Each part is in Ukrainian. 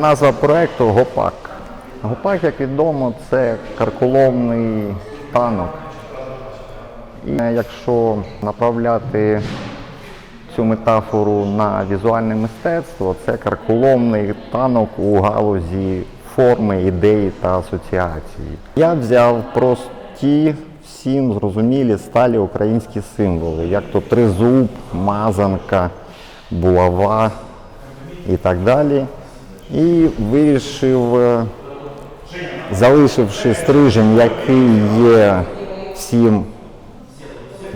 Назва проекту Гопак. Гопак, як відомо, це карколомний танок. І якщо направляти цю метафору на візуальне мистецтво, це карколомний танок у галузі форми, ідеї та асоціації. Я взяв прості, всім зрозумілі сталі українські символи, як то тризуб, мазанка, булава і так далі. І вирішив, е, залишивши стрижень, який є всім,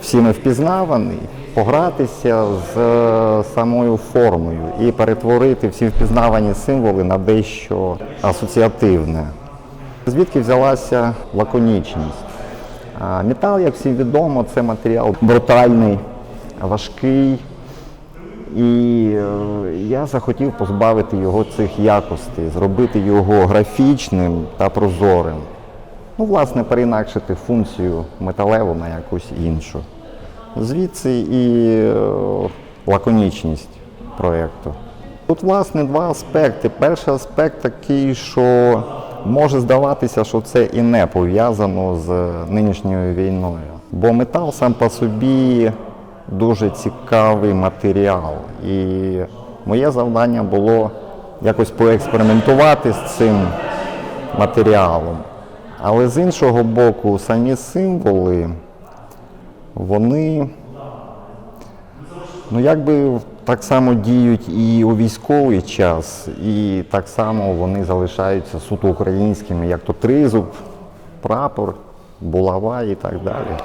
всіми впізнаваний, погратися з е, самою формою і перетворити всі впізнавані символи на дещо асоціативне. Звідки взялася лаконічність? Метал, як всім відомо, це матеріал брутальний, важкий. І е, я захотів позбавити його цих якостей, зробити його графічним та прозорим. Ну, власне, переінакшити функцію металеву на якусь іншу. Звідси і е, лаконічність проєкту. Тут, власне, два аспекти. Перший аспект такий, що може здаватися, що це і не пов'язано з нинішньою війною. Бо метал сам по собі дуже цікавий матеріал. І моє завдання було якось поекспериментувати з цим матеріалом. Але з іншого боку, самі символи, вони ну, якби так само діють і у військовий час, і так само вони залишаються суто українськими, як то тризуб, прапор, булава і так далі.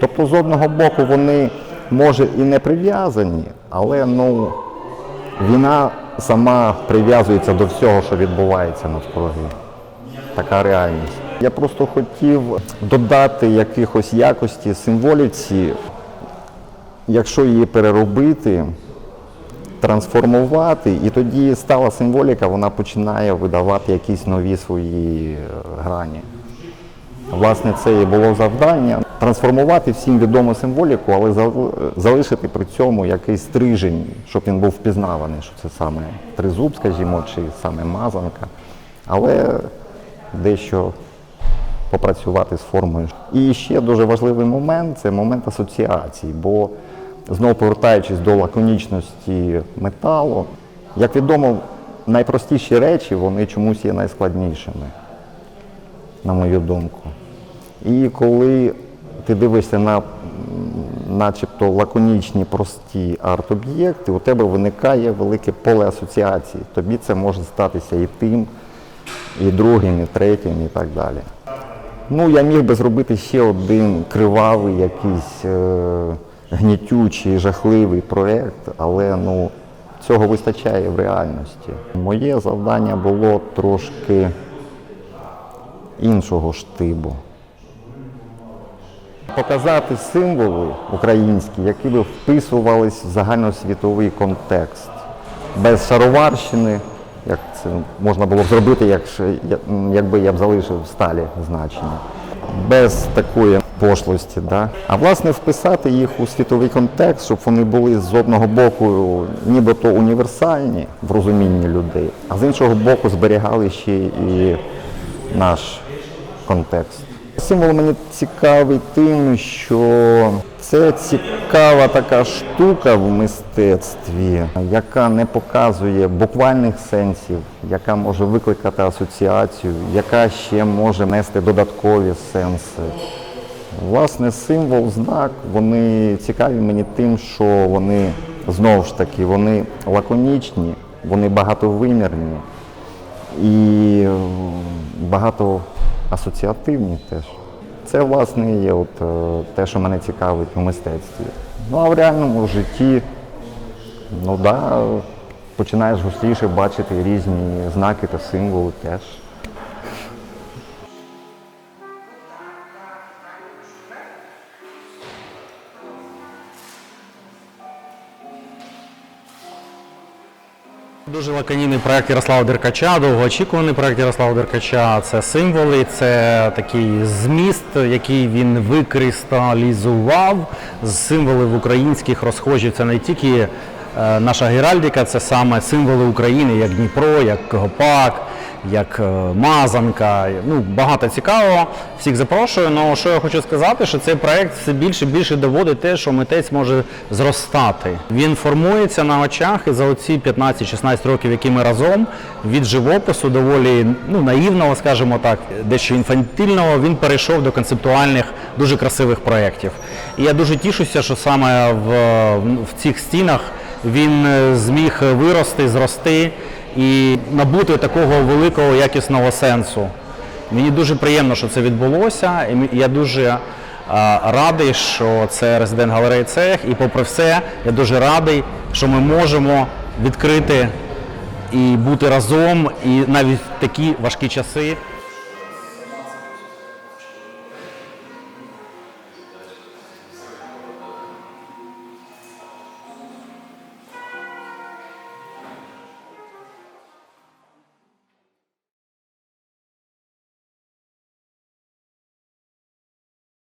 Тобто, з одного боку, вони може і не прив'язані, але ну, війна сама прив'язується до всього, що відбувається навкруги. Така реальність. Я просто хотів додати якихось якості символіці, якщо її переробити, трансформувати, і тоді стала символіка, вона починає видавати якісь нові свої е, грані. Власне, це і було завдання трансформувати всім відому символіку, але залишити при цьому якийсь стрижень, щоб він був впізнаваний, що це саме тризуб, скажімо, чи саме мазанка, але дещо попрацювати з формою. І ще дуже важливий момент це момент асоціації, бо знову повертаючись до лаконічності металу, як відомо, найпростіші речі вони чомусь є найскладнішими на мою думку. І коли ти дивишся на начебто лаконічні, прості арт-об'єкти, у тебе виникає велике поле асоціацій. Тобі це може статися і тим, і другим, і третім, і так далі. Ну, я міг би зробити ще один кривавий, якийсь е, гнітючий, жахливий проєкт, але ну, цього вистачає в реальності. Моє завдання було трошки іншого штибу. Показати символи українські, які би вписувались в загальносвітовий контекст, без шароварщини, як це можна було б зробити, якщо, якби я б залишив сталі значення, без такої пошлості. Да? А власне вписати їх у світовий контекст, щоб вони були з одного боку нібито універсальні в розумінні людей, а з іншого боку зберігали ще і наш контекст. Символ мені цікавий тим, що це цікава така штука в мистецтві, яка не показує буквальних сенсів, яка може викликати асоціацію, яка ще може нести додаткові сенси. Власне, символ, знак, вони цікаві мені тим, що вони знову ж таки вони лаконічні, вони багатовимірні і багато асоціативні теж. Це, власне, є от, е, те, що мене цікавить у мистецтві. Ну а в реальному житті, ну да, починаєш густіше бачити різні знаки та символи теж. Дуже лаконійний проект Ярослава Деркача, довгоочікуваний проект Ярослава Деркача. Це символи, це такий зміст, який він викристалізував з символів українських розхожів. Це не тільки е, наша геральдика це саме символи України, як Дніпро, як Гопак, як е, Мазанка. Ну, багато цікавого. Всіх запрошую. Ну, що я хочу сказати, що цей проект все більше і більше доводить те, що митець може зростати. Він формується на очах, і за оці 15-16 років, які ми разом, від живопису доволі ну, наївного, скажімо так, дещо інфантильного, він перейшов до концептуальних, дуже красивих проєктів. І я дуже тішуся, що саме в, в цих стінах він е, зміг вирости, зрости і набути такого великого якісного сенсу. Мені дуже приємно, що це відбулося, і я дуже радий, що це резидент галереї Цех. І попри все, я дуже радий, що ми можемо відкрити і бути разом, і навіть в такі важкі часи